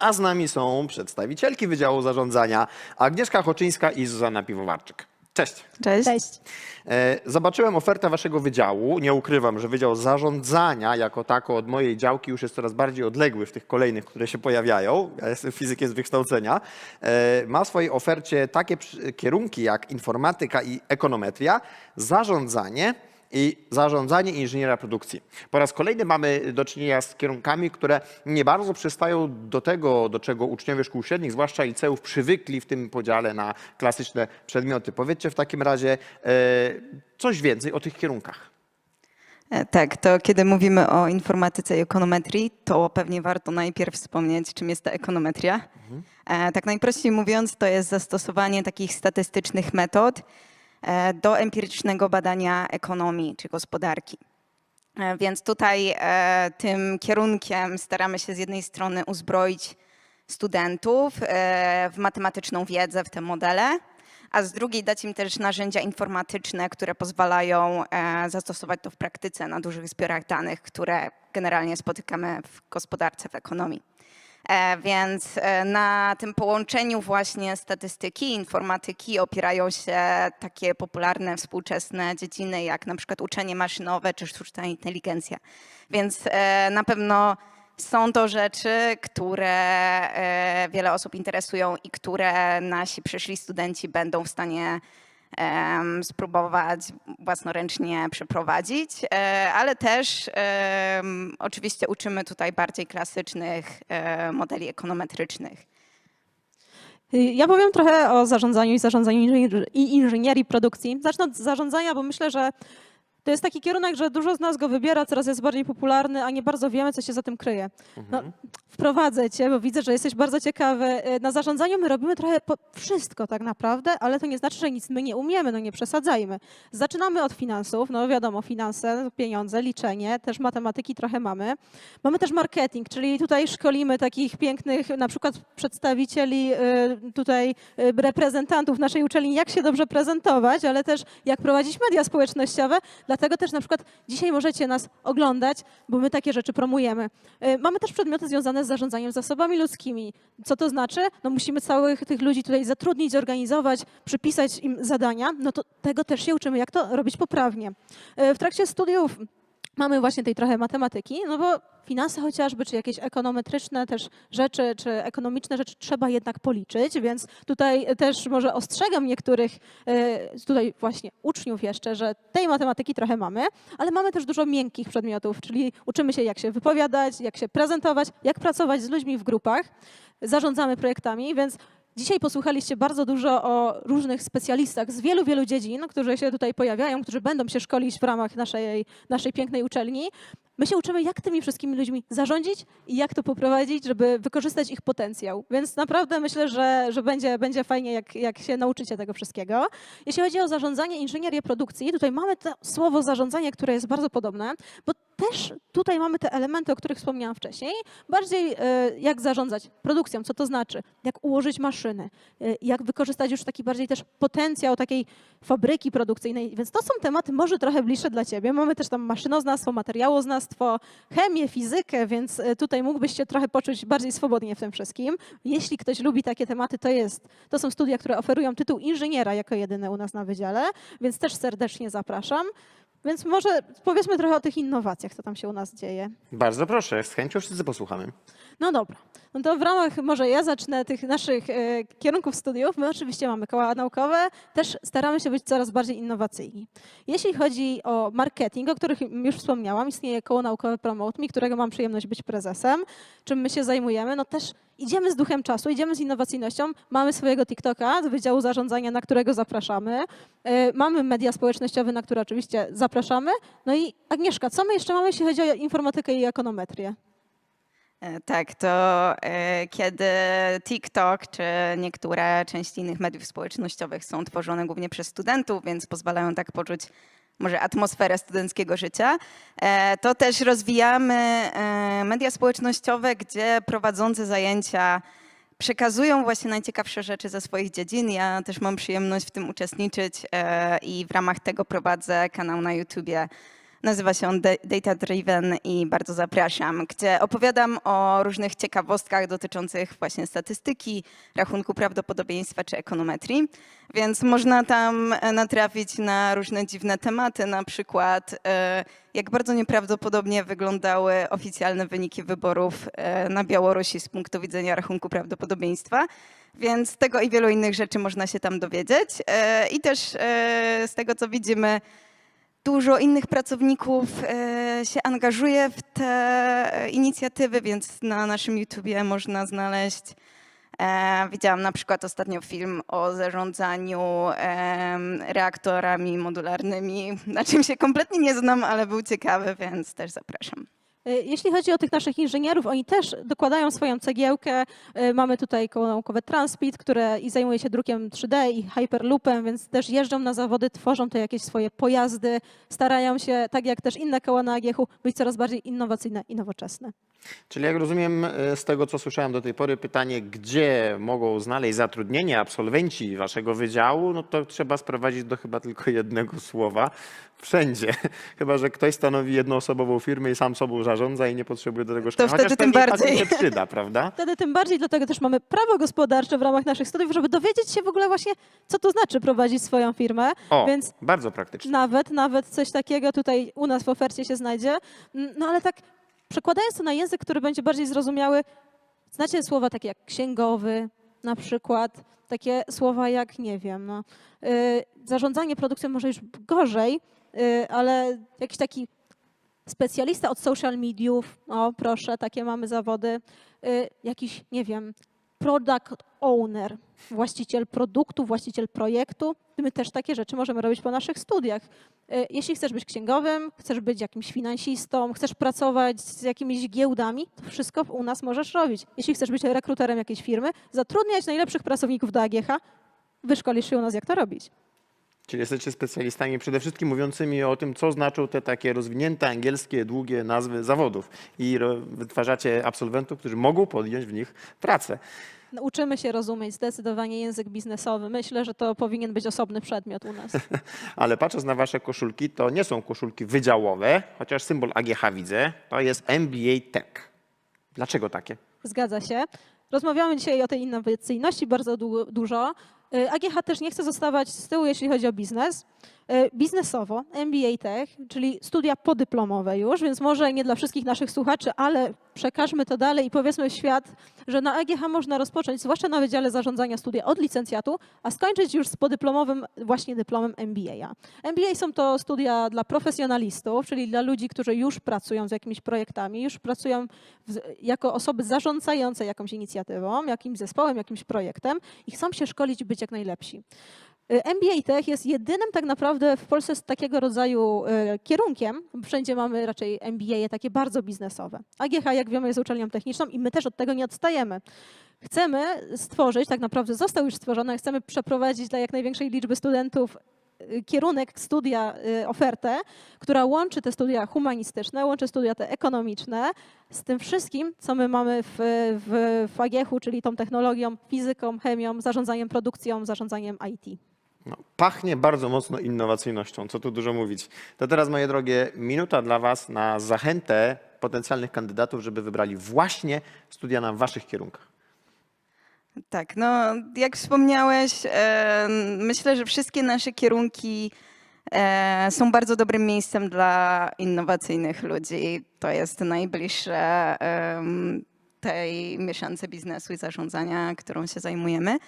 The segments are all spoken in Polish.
A z nami są przedstawicielki Wydziału Zarządzania Agnieszka Choczyńska i Zuzanna Piwowarczyk. Cześć. Cześć. Cześć. E, Zobaczyłem ofertę waszego wydziału. Nie ukrywam, że Wydział Zarządzania jako tako od mojej działki już jest coraz bardziej odległy w tych kolejnych, które się pojawiają. Ja jestem fizykiem z wykształcenia. E, Ma w swojej ofercie takie przy- kierunki jak informatyka i ekonometria, zarządzanie i zarządzanie inżyniera produkcji. Po raz kolejny mamy do czynienia z kierunkami, które nie bardzo przystają do tego, do czego uczniowie szkół średnich, zwłaszcza liceów, przywykli w tym podziale na klasyczne przedmioty. Powiedzcie w takim razie e, coś więcej o tych kierunkach. E, Tak, to kiedy mówimy o informatyce i ekonometrii, to pewnie warto najpierw wspomnieć, czym jest ta ekonometria. E, Tak najprościej mówiąc, to jest zastosowanie takich statystycznych metod do empirycznego badania ekonomii czy gospodarki. E, Więc tutaj e, tym kierunkiem staramy się z jednej strony uzbroić studentów e, w matematyczną wiedzę, w te modele, a z drugiej dać im też narzędzia informatyczne, które pozwalają e, zastosować to w praktyce na dużych zbiorach danych, które generalnie spotykamy w gospodarce, w ekonomii. E, Więc e, na tym połączeniu właśnie statystyki i informatyki opierają się takie popularne współczesne dziedziny, jak na przykład uczenie maszynowe czy sztuczna inteligencja. Więc e, na pewno są to rzeczy, które wiele osób interesują i które nasi przyszli studenci będą w stanie spróbować własnoręcznie przeprowadzić, e, ale też oczywiście uczymy tutaj bardziej klasycznych e, modeli ekonometrycznych. Ja powiem trochę o zarządzaniu i zarządzaniu i inżynierii produkcji. Zacznę od zarządzania, bo myślę, że to jest taki kierunek, że dużo z nas go wybiera, coraz jest bardziej popularny, a nie bardzo wiemy, co się za tym kryje. No, wprowadzę cię, bo widzę, że jesteś bardzo ciekawy. E, Na zarządzaniu my robimy trochę wszystko tak naprawdę, ale to nie znaczy, że nic my nie umiemy, no nie przesadzajmy. Zaczynamy od finansów, no wiadomo, finanse, pieniądze, liczenie, też matematyki trochę mamy. Mamy też marketing, czyli tutaj szkolimy takich pięknych na przykład przedstawicieli, y, tutaj y, reprezentantów naszej uczelni, jak się dobrze prezentować, ale też jak prowadzić media społecznościowe. Dlatego też na przykład dzisiaj możecie nas oglądać, bo my takie rzeczy promujemy. Y, Mamy też przedmioty związane z zarządzaniem zasobami ludzkimi. Co to znaczy? No musimy całych tych ludzi tutaj zatrudnić, zorganizować, przypisać im zadania. No to tego też się uczymy, jak to robić poprawnie. Y, W trakcie studiów mamy właśnie tej trochę matematyki, no bo finanse chociażby, czy jakieś ekonometryczne też rzeczy, czy ekonomiczne rzeczy trzeba jednak policzyć, więc tutaj też może ostrzegam niektórych e, tutaj właśnie uczniów jeszcze, że tej matematyki trochę mamy, ale mamy też dużo miękkich przedmiotów, czyli uczymy się jak się wypowiadać, jak się prezentować, jak pracować z ludźmi w grupach, zarządzamy projektami, więc Dzisiaj posłuchaliście bardzo dużo o różnych specjalistach z wielu, wielu dziedzin, którzy się tutaj pojawiają, którzy będą się szkolić w ramach naszej, naszej pięknej uczelni. My się uczymy, jak tymi wszystkimi ludźmi zarządzić i jak to poprowadzić, żeby wykorzystać ich potencjał. Więc naprawdę myślę, że, że będzie, będzie fajnie, jak, jak się nauczycie tego wszystkiego. Jeśli chodzi o zarządzanie, inżynierię produkcji, tutaj mamy to słowo zarządzanie, które jest bardzo podobne, bo też tutaj mamy te elementy, o których wspomniałam wcześniej. Bardziej e, jak zarządzać produkcją, co to znaczy, jak ułożyć maszyny, e, jak wykorzystać już taki bardziej też potencjał takiej fabryki produkcyjnej. Więc to są tematy może trochę bliższe dla Ciebie. Mamy też tam maszynoznawstwo, materiałoznawstwo, chemię, fizykę, więc e, tutaj mógłbyś się trochę poczuć bardziej swobodnie w tym wszystkim. Jeśli ktoś lubi takie tematy, to jest, to są studia, które oferują tytuł inżyniera jako jedyne u nas na wydziale, więc też serdecznie zapraszam. Więc może powiedzmy trochę o tych innowacjach, co tam się u nas dzieje. Bardzo proszę, z chęcią wszyscy posłuchamy. No dobra. No to w ramach, może ja zacznę tych naszych e, kierunków studiów. My oczywiście mamy koła naukowe, też staramy się być coraz bardziej innowacyjni. Jeśli chodzi o marketing, o których już wspomniałam, istnieje koło naukowe Promote Me, którego mam przyjemność być prezesem. Czym my się zajmujemy? No też idziemy z duchem czasu, idziemy z innowacyjnością. Mamy swojego TikToka z Wydziału Zarządzania, na którego zapraszamy. E, Mamy media społecznościowe, na które oczywiście zapraszamy. No i Agnieszka, co my jeszcze mamy, jeśli chodzi o informatykę i ekonometrię? E, Tak, to e, kiedy TikTok czy niektóre części innych mediów społecznościowych są tworzone głównie przez studentów, więc pozwalają tak poczuć może atmosferę studenckiego życia, e, to też rozwijamy e, media społecznościowe, gdzie prowadzący zajęcia przekazują właśnie najciekawsze rzeczy ze swoich dziedzin. Ja też mam przyjemność w tym uczestniczyć e, i w ramach tego prowadzę kanał na YouTubie Nazywa się on Da- Data Driven i bardzo zapraszam, gdzie opowiadam o różnych ciekawostkach dotyczących właśnie statystyki, rachunku prawdopodobieństwa czy ekonometrii. Więc można tam e, natrafić na różne dziwne tematy, na przykład e, jak bardzo nieprawdopodobnie wyglądały oficjalne wyniki wyborów e, na Białorusi z punktu widzenia rachunku prawdopodobieństwa. Więc tego i wielu innych rzeczy można się tam dowiedzieć. I też z tego, co widzimy, dużo innych pracowników e, się angażuje w te e, inicjatywy, więc na naszym YouTubie można znaleźć. E, widziałam na przykład ostatnio film o zarządzaniu reaktorami modularnymi, na czym się kompletnie nie znam, ale był ciekawy, więc też zapraszam. Y, Jeśli chodzi o tych naszych inżynierów, oni też dokładają swoją cegiełkę. Y, Mamy tutaj koło naukowe Transpit, które i zajmuje się drukiem 3D i Hyperloopem, więc też jeżdżą na zawody, tworzą te jakieś swoje pojazdy, starają się, tak jak też inne koła na AGH-u, być coraz bardziej innowacyjne i nowoczesne. Czyli jak rozumiem e, z tego, co słyszałem do tej pory, pytanie, gdzie mogą znaleźć zatrudnienie absolwenci waszego wydziału, no to trzeba sprowadzić do chyba tylko jednego słowa. Wszędzie. Chyba, że ktoś stanowi jednoosobową firmę i sam sobą zarządza i nie potrzebuje do tego szkolenia. wtedy Chociaż tym i bardziej. Tak się przyda, prawda? Wtedy tym bardziej, dlatego też mamy prawo gospodarcze w ramach naszych studiów, żeby dowiedzieć się w ogóle właśnie, co to znaczy prowadzić swoją firmę. O, Więc bardzo praktyczne. Nawet, nawet coś takiego tutaj u nas w ofercie się znajdzie. Mm, No ale tak przekładając to na język, który będzie bardziej zrozumiały, znacie słowa takie jak księgowy na przykład, takie słowa jak, nie wiem, no, y, zarządzanie produkcją może już gorzej, y, ale jakiś taki specjalista od social mediów, o proszę, takie mamy zawody, y, jakiś, nie wiem, product owner, właściciel produktu, właściciel projektu. My też takie rzeczy możemy robić po naszych studiach. Y, Jeśli chcesz być księgowym, chcesz być jakimś finansistą, chcesz pracować z jakimiś giełdami, to wszystko u nas możesz robić. Jeśli chcesz być rekruterem jakiejś firmy, zatrudniać najlepszych pracowników do AGH, wyszkolisz się u nas, jak to robić. Czyli jesteście specjalistami przede wszystkim mówiącymi o tym, co znaczą te takie rozwinięte angielskie, długie nazwy zawodów i wytwarzacie absolwentów, którzy mogą podjąć w nich pracę. Uczymy się rozumieć zdecydowanie język biznesowy. Myślę, że to powinien być osobny przedmiot u nas. Ale patrząc na wasze koszulki, to nie są koszulki wydziałowe, chociaż symbol AGH widzę, to jest MBA Tech. Dlaczego takie? Zgadza się. Rozmawiamy dzisiaj o tej innowacyjności bardzo du- dużo. Y, AGH też nie chce zostawać z tyłu, jeśli chodzi o biznes. Y, Biznesowo, MBA Tech, czyli studia podyplomowe już, więc może nie dla wszystkich naszych słuchaczy, ale przekażmy to dalej i powiedzmy w świat, że na AGH można rozpocząć, zwłaszcza na Wydziale Zarządzania studia od licencjatu, a skończyć już z podyplomowym właśnie dyplomem MBA. MBA są to studia dla profesjonalistów, czyli dla ludzi, którzy już pracują z jakimiś projektami, już pracują w, jako osoby zarządzające jakąś inicjatywą, jakimś zespołem, jakimś projektem i chcą się szkolić i być jak najlepsi. Y, MBA Tech jest jedynym tak naprawdę w Polsce z takiego rodzaju y, kierunkiem. Wszędzie mamy raczej MBA takie bardzo biznesowe. AGH, jak wiemy, jest uczelnią techniczną i my też od tego nie odstajemy. Chcemy stworzyć, tak naprawdę został już stworzony, chcemy przeprowadzić dla jak największej liczby studentów kierunek studia, y, ofertę, która łączy te studia humanistyczne, łączy studia te ekonomiczne z tym wszystkim, co my mamy w, w, w AGH-u, czyli tą technologią, fizyką, chemią, zarządzaniem produkcją, zarządzaniem IT. No, pachnie bardzo mocno innowacyjnością, co tu dużo mówić. To teraz, moje drogie, minuta dla was na zachętę potencjalnych kandydatów, żeby wybrali właśnie studia na waszych kierunkach. Tak, no jak wspomniałeś, e, myślę, że wszystkie nasze kierunki e, są bardzo dobrym miejscem dla innowacyjnych ludzi. To jest najbliższe em, tej mieszance biznesu i zarządzania, którą się zajmujemy.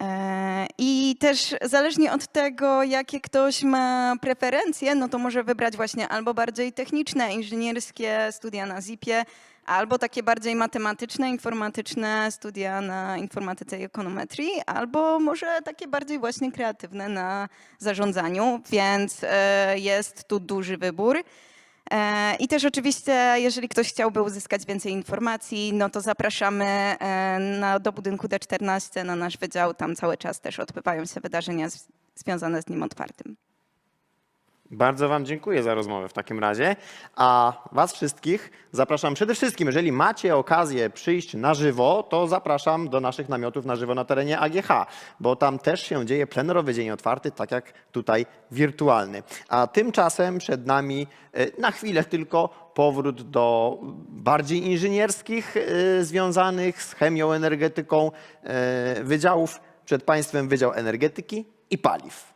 E, I też zależnie od tego, jakie ktoś ma preferencje, no to może wybrać właśnie albo bardziej techniczne, inżynierskie studia na ZIP-ie, albo takie bardziej matematyczne, informatyczne studia na informatyce i ekonometrii, albo może takie bardziej właśnie kreatywne na zarządzaniu, więc e, jest tu duży wybór. E, I też oczywiście, jeżeli ktoś chciałby uzyskać więcej informacji, no to zapraszamy e, na, do budynku D14 na nasz wydział. Tam cały czas też odbywają się wydarzenia z, związane z nim otwartym. Bardzo Wam dziękuję za rozmowę w takim razie. A Was wszystkich zapraszam przede wszystkim, jeżeli macie okazję przyjść na żywo, to zapraszam do naszych namiotów na żywo na terenie AGH, bo tam też się dzieje plenerowy dzień otwarty, tak jak tutaj wirtualny. A tymczasem przed nami e, na chwilę tylko powrót do bardziej inżynierskich, e, związanych z chemią, energetyką e, wydziałów. Przed Państwem Wydział Energetyki i Paliw.